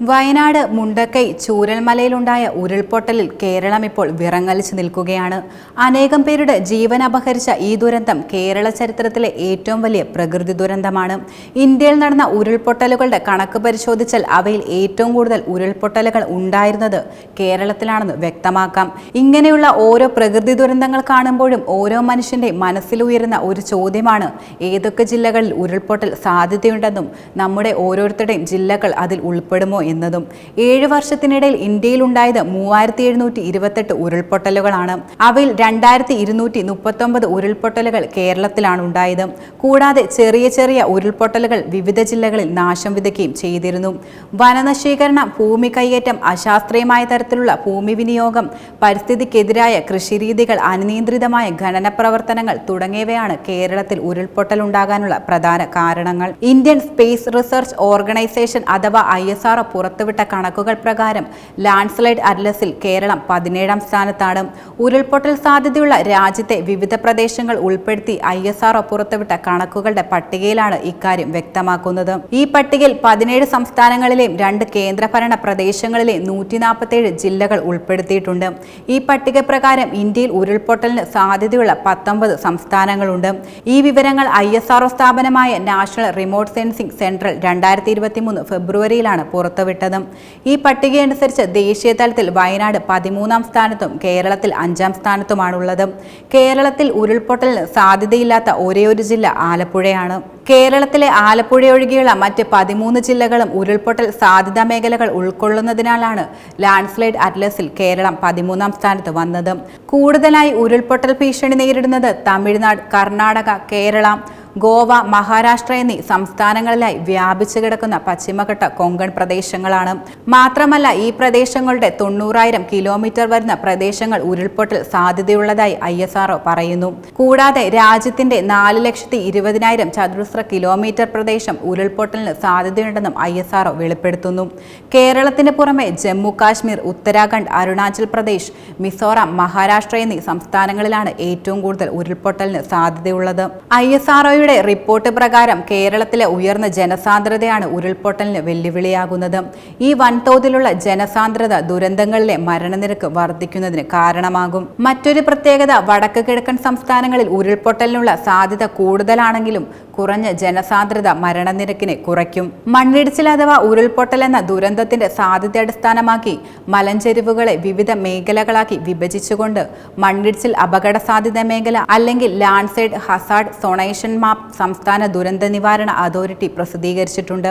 വയനാട് മുണ്ടക്കൈ ചൂരൽമലയിലുണ്ടായ ഉരുൾപൊട്ടലിൽ കേരളം ഇപ്പോൾ വിറങ്ങലിച്ചു നിൽക്കുകയാണ്. അനേകം പേരുടെ ജീവൻ അപഹരിച്ച ഈ ദുരന്തം കേരള ചരിത്രത്തിലെ ഏറ്റവും വലിയ പ്രകൃതി ദുരന്തമാണ്. ഇന്ത്യയിൽ നടന്ന ഉരുൾപൊട്ടലുകളുടെ കണക്ക് പരിശോധിച്ചാൽ അവയിൽ ഏറ്റവും കൂടുതൽ ഉരുൾപൊട്ടലുകൾ ഉണ്ടായിരുന്നത് കേരളത്തിലാണെന്ന് വ്യക്തമാക്കാം. ഇങ്ങനെയുള്ള ഓരോ പ്രകൃതി ദുരന്തങ്ങൾ കാണുമ്പോഴും ഓരോ മനുഷ്യന്റെ മനസ്സിലുയരുന്ന ഒരു ചോദ്യമാണ് ഏതൊക്കെ ജില്ലകളിൽ ഉരുൾപൊട്ടൽ സാധ്യതയുണ്ടെന്നും നമ്മുടെ ഓരോരുത്തരുടെയും ജില്ലകൾ അതിൽ ഉൾപ്പെടുമോ എന്നതും ഏഴ് വർഷത്തിനിടയിൽ ഇന്ത്യയിലുണ്ടായത് മൂവായിരത്തി എഴുന്നൂറ്റി ഇരുപത്തെട്ട് ഉരുൾപൊട്ടലുകളാണ്. അവയിൽ രണ്ടായിരത്തി ഇരുന്നൂറ്റി മുപ്പത്തൊമ്പത് ഉരുൾപൊട്ടലുകൾ കേരളത്തിലാണ് ഉണ്ടായത്. കൂടാതെ ചെറിയ ചെറിയ ഉരുൾപൊട്ടലുകൾ വിവിധ ജില്ലകളിൽ നാശം വിതയ്ക്കുകയും ചെയ്തിരുന്നു. വനനശീകരണം ഭൂമി കൈയേറ്റം അശാസ്ത്രീയമായ തരത്തിലുള്ള ഭൂമി വിനിയോഗം പരിസ്ഥിതിക്കെതിരായ കൃഷിരീതികൾ അനിയന്ത്രിതമായ ഖനന പ്രവർത്തനങ്ങൾ തുടങ്ങിയവയാണ് കേരളത്തിൽ ഉരുൾപൊട്ടൽ ഉണ്ടാകാനുള്ള പ്രധാന കാരണങ്ങൾ. ഇന്ത്യൻ സ്പേസ് റിസർച്ച് ഓർഗനൈസേഷൻ അഥവാ ഐ പുറത്തുവിട്ട കണക്കുകൾ പ്രകാരം ലാൻഡ്സ്ലൈഡ് അറ്റ്ലസിൽ കേരളം പതിനേഴാം സ്ഥാനത്താണ്. ഉരുൾപൊട്ടൽ സാധ്യതയുള്ള രാജ്യത്തെ വിവിധ പ്രദേശങ്ങൾ ഉൾപ്പെടുത്തി ഐ എസ് ആർ പുറത്തുവിട്ട കണക്കുകളുടെ പട്ടികയിലാണ് ഇക്കാര്യം വ്യക്തമാക്കുന്നത്. ഈ പട്ടികയിൽ പതിനേഴ് സംസ്ഥാനങ്ങളിലെയും രണ്ട് കേന്ദ്രഭരണ പ്രദേശങ്ങളിലെ നൂറ്റി നാൽപ്പത്തേഴ് ജില്ലകൾ ഉൾപ്പെടുത്തിയിട്ടുണ്ട്. ഈ പട്ടിക പ്രകാരം ഇന്ത്യയിൽ ഉരുൾപൊട്ടലിന് സാധ്യതയുള്ള പത്തൊമ്പത് സംസ്ഥാനങ്ങളുണ്ട്. ഈ വിവരങ്ങൾ ഐ എസ് ആർഒ സ്ഥാപനമായ നാഷണൽ റിമോട്ട് സെൻസിംഗ് സെൻട്രൽ രണ്ടായിരത്തി ഇരുപത്തിമൂന്ന് ഫെബ്രുവരിയിലാണ് പുറത്തുവിട്ടത് ഈ പട്ടികയനുസരിച്ച് ദേശീയ തലത്തിൽ വയനാട് പതിമൂന്നാം സ്ഥാനത്തും കേരളത്തിൽ അഞ്ചാം സ്ഥാനത്തുമാണുള്ളത്. കേരളത്തിൽ ഉരുൾപൊട്ടലിന് സാധ്യതയില്ലാത്ത ഒരേയൊരു ജില്ല ആലപ്പുഴയാണ്. കേരളത്തിലെ ആലപ്പുഴ ഒഴികെയുള്ള മറ്റ് പതിമൂന്ന് ജില്ലകളും ഉരുൾപൊട്ടൽ സാധ്യതാ മേഖലകൾ ഉൾക്കൊള്ളുന്നതിനാലാണ് ലാൻഡ്സ്ലൈഡ് അറ്റ്ലസിൽ കേരളം പതിമൂന്നാം സ്ഥാനത്ത് വന്നത്. കൂടുതലായി ഉരുൾപൊട്ടൽ ഭീഷണി നേരിടുന്നത് തമിഴ്നാട് കർണാടക കേരള. ഗോവ മഹാരാഷ്ട്ര എന്നീ സംസ്ഥാനങ്ങളിലായി വ്യാപിച്ചു കിടക്കുന്ന പശ്ചിമഘട്ട കൊങ്കൺ പ്രദേശങ്ങളാണ്. മാത്രമല്ല ഈ പ്രദേശങ്ങളുടെ തൊണ്ണൂറായിരം കിലോമീറ്റർ വരുന്ന പ്രദേശങ്ങൾ ഉരുൾപൊട്ടൽ സാധ്യതയുള്ളതായി ഐ എസ് ആർ പറയുന്നു. കൂടാതെ രാജ്യത്തിന്റെ നാല് ലക്ഷത്തി ഇരുപതിനായിരം ചതുരശ്ര കിലോമീറ്റർ പ്രദേശം ഉരുൾപൊട്ടലിന് സാധ്യതയുണ്ടെന്നും ഐ എസ് ആർ വെളിപ്പെടുത്തുന്നു. കേരളത്തിന് പുറമെ ജമ്മു കാശ്മീർ ഉത്തരാഖണ്ഡ് അരുണാചൽ പ്രദേശ് മിസോറാം മഹാരാഷ്ട്ര എന്നീ സംസ്ഥാനങ്ങളിലാണ് ഏറ്റവും കൂടുതൽ ഉരുൾപൊട്ടലിന് സാധ്യതയുള്ളത്. ഐ എസ് ആർ റിപ്പോർട്ട് പ്രകാരം കേരളത്തിലെ ഉയർന്ന ജനസാന്ദ്രതയാണ് ഉരുൾപൊട്ടലിന് വെല്ലുവിളിയാകുന്നത്. ഈ വൻതോതിലുള്ള ജനസാന്ദ്രത ദുരന്തങ്ങളിലെ മരണനിരക്ക് വർദ്ധിക്കുന്നതിന് കാരണമാകും. മറ്റൊരു പ്രത്യേകത വടക്ക് കിഴക്കൻ സംസ്ഥാനങ്ങളിൽ ഉരുൾപൊട്ടലിനുള്ള സാധ്യത കൂടുതലാണെങ്കിലും കുറഞ്ഞ ജനസാന്ദ്രത മരണനിരക്കിനെ കുറയ്ക്കും. മണ്ണിടിച്ചിൽ അഥവാ ഉരുൾപൊട്ടൽ എന്ന ദുരന്തത്തിന്റെ സാധ്യത അടിസ്ഥാനമാക്കി മലഞ്ചെരിവുകളെ വിവിധ മേഖലകളാക്കി വിഭജിച്ചുകൊണ്ട് മണ്ണിടിച്ചിൽ അപകട സാധ്യത മേഖല അല്ലെങ്കിൽ ലാൻഡ്സൈഡ് ഹസാഡ് സൊണേഷൻ മാപ്പ് സംസ്ഥാന ദുരന്ത നിവാരണ അതോറിറ്റി പ്രസിദ്ധീകരിച്ചിട്ടുണ്ട്.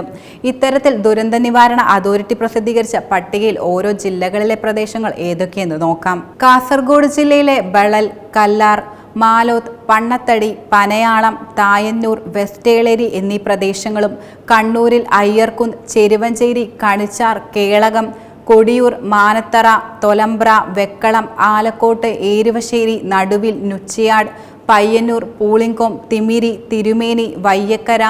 ഇത്തരത്തിൽ ദുരന്ത നിവാരണ അതോറിറ്റി പ്രസിദ്ധീകരിച്ച പട്ടികയിൽ ഓരോ ജില്ലകളിലെ പ്രദേശങ്ങൾ ഏതൊക്കെയെന്ന് നോക്കാം. കാസർഗോഡ് ജില്ലയിലെ ബളൽ കല്ലാർ മാലോത്ത് പണ്ണത്തടി പനയാളം തായന്നൂർ വെസ്റ്റേളേരി എന്നീ പ്രദേശങ്ങളും കണ്ണൂരിൽ അയ്യർകുന്ന് ചെരുവഞ്ചേരി കണിച്ചാർ കേളകം കൊടിയൂർ മാനത്തറ തൊലമ്പ്ര വെക്കളം ആലക്കോട്ട് ഏരുവശ്ശേരി നടുവിൽ നുച്ചിയാട് പയ്യന്നൂർ പൂളിങ്കോം തിമിരി തിരുമേനി വയ്യക്കര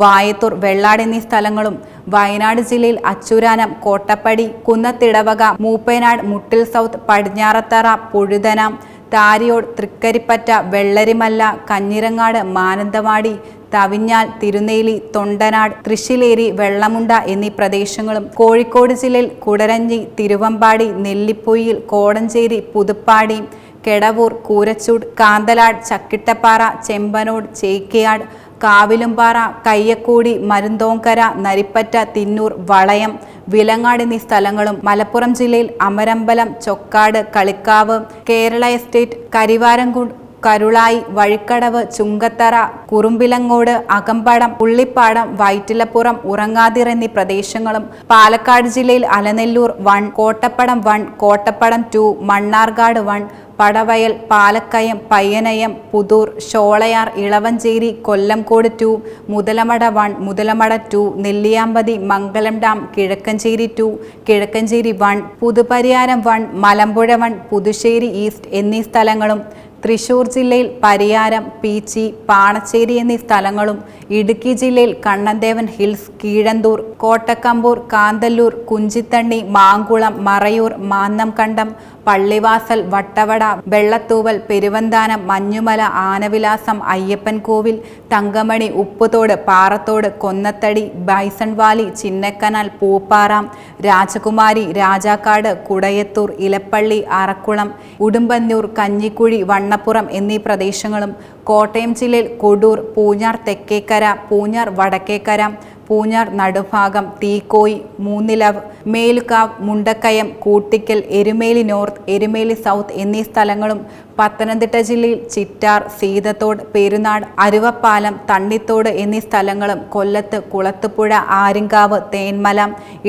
വായത്തൂർ വെള്ളാട് എന്നീ സ്ഥലങ്ങളും വയനാട് ജില്ലയിൽ അച്ചൂരാനം കോട്ടപ്പടി കുന്നത്തിടവക മൂപ്പനാട് മുട്ടിൽ സൗത്ത് പടിഞ്ഞാറത്തറ പുഴുതന താരിയോട് തൃക്കരിപ്പറ്റ വെള്ളരിമല്ല കഞ്ഞിരങ്ങാട് മാനന്തവാടി തവിഞ്ഞാൽ തിരുനെല്ലി തൊണ്ടനാട് തൃശ്ശിലേരി വെള്ളമുണ്ട എന്നീ പ്രദേശങ്ങളും കോഴിക്കോട് ജില്ലയിൽ കുടരഞ്ഞി തിരുവമ്പാടി നെല്ലിപ്പൊയിൽ കോടഞ്ചേരി പുതുപ്പാടി കെടവൂർ കൂരച്ചൂട് കാന്തലാട് ചക്കിട്ടപ്പാറ ചെമ്പനോട് ചേക്കയാട് കാവിലുംപാറ കയ്യക്കൂടി മരുന്തോങ്കര നരിപ്പറ്റ തിന്നൂർ വളയം വിലങ്ങാട് എന്നീ സ്ഥലങ്ങളും മലപ്പുറം ജില്ലയിൽ അമരമ്പലം ചൊക്കാട് കളിക്കാവ് കേരള എസ്റ്റേറ്റ് കരിവാരംകുണ്ട് കരുളായി വഴിക്കടവ് ചുങ്കത്തറ കുറുമ്പിലങ്ങോട് അകമ്പടം ഉള്ളിപ്പാടം വൈറ്റിലപ്പുറം ഉറങ്ങാതിർ എന്നീ പ്രദേശങ്ങളും പാലക്കാട് ജില്ലയിൽ Alanallur one Kottappadam one Kottappadam two Mannarkkad one Padavayal Palakkayam Payyanam Puthur Sholayar Elavanchery Kollengode two Muthalamada one Muthalamada two Nelliyampathy Mangalam dam Kizhakkencherry two Kizhakkencherry one Puthuppariyaram one Malampuzha one Puthussery east എന്നീ സ്ഥലങ്ങളും തൃശൂർ ജില്ലയിൽ പരിയാരം പീച്ചി പാണച്ചേരി എന്നീ സ്ഥലങ്ങളും ഇടുക്കി ജില്ലയിൽ Kannandevan hills Keezhanthoor Kottakamboor Kanthalloor Kunchithanni Mankulam Marayoor Mannamkandam Pallivasal Vattavada Vellathooval Peruvanthanam Manjumala Anavilasam Ayyappan Kovil Thankamani Upputhode Parathode Konnathady bison valley Chinnakanal Poopara Rajakumari Rajakkad Kudayathoor Elappally Arakkulam Udumbannoor Kanjikuzhi Vannappuram എന്നീ പ്രദേശങ്ങളും കോട്ടയം ജില്ലയിൽ Kodoor Poonjar Thekkekara Poonjar Vadakkekara Poonjar Nadubhagam Teekoy Moonnilavu Melukavu Mundakayam Koottickal Erumeli north Erumeli south എന്നീ സ്ഥലങ്ങളും പത്തനംതിട്ട ജില്ലയിൽ ചിറ്റാർ സീതത്തോട് പെരുനാട് അരുവപ്പാലം തണ്ണിത്തോട് എന്നീ സ്ഥലങ്ങളും കൊല്ലത്ത് കുളത്തുപുഴ ആരിങ്കാവ് തേന്മല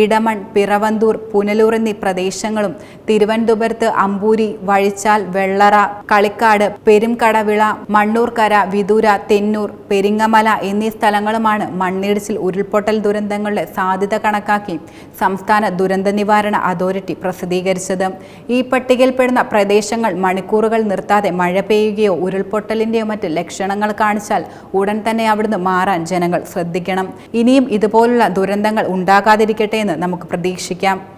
ഇടമൺ പിറവന്തൂർ പുനലൂർ എന്നീ പ്രദേശങ്ങളും തിരുവനന്തപുരത്ത് അമ്പൂരി വഴിച്ചാൽ വെള്ളറ കളിക്കാട് പെരുംകടവിള മണ്ണൂർക്കര വിദൂര തെന്നൂർ പെരിങ്ങമല എന്നീ സ്ഥലങ്ങളുമാണ് മണ്ണിടിച്ചിൽ ഉരുൾപൊട്ടൽ ദുരന്തങ്ങളുടെ സാധ്യത കണക്കാക്കി സംസ്ഥാന ദുരന്ത നിവാരണ അതോറിറ്റി പ്രസിദ്ധീകരിച്ചത്. ഈ പട്ടികയിൽപ്പെടുന്ന പ്രദേശങ്ങൾ മണിക്കൂറുകൾ നിർത്താതെ മഴ പെയ്യുകയോ ഉരുൾപൊട്ടലിന്റെയോ മറ്റ് ലക്ഷണങ്ങൾ കാണിച്ചാൽ ഉടൻ തന്നെ അവിടുന്ന് മാറാൻ ജനങ്ങൾ ശ്രദ്ധിക്കണം. ഇനിയും ഇതുപോലുള്ള ദുരന്തങ്ങൾ ഉണ്ടാകാതിരിക്കട്ടെ എന്ന് നമുക്ക് പ്രതീക്ഷിക്കാം.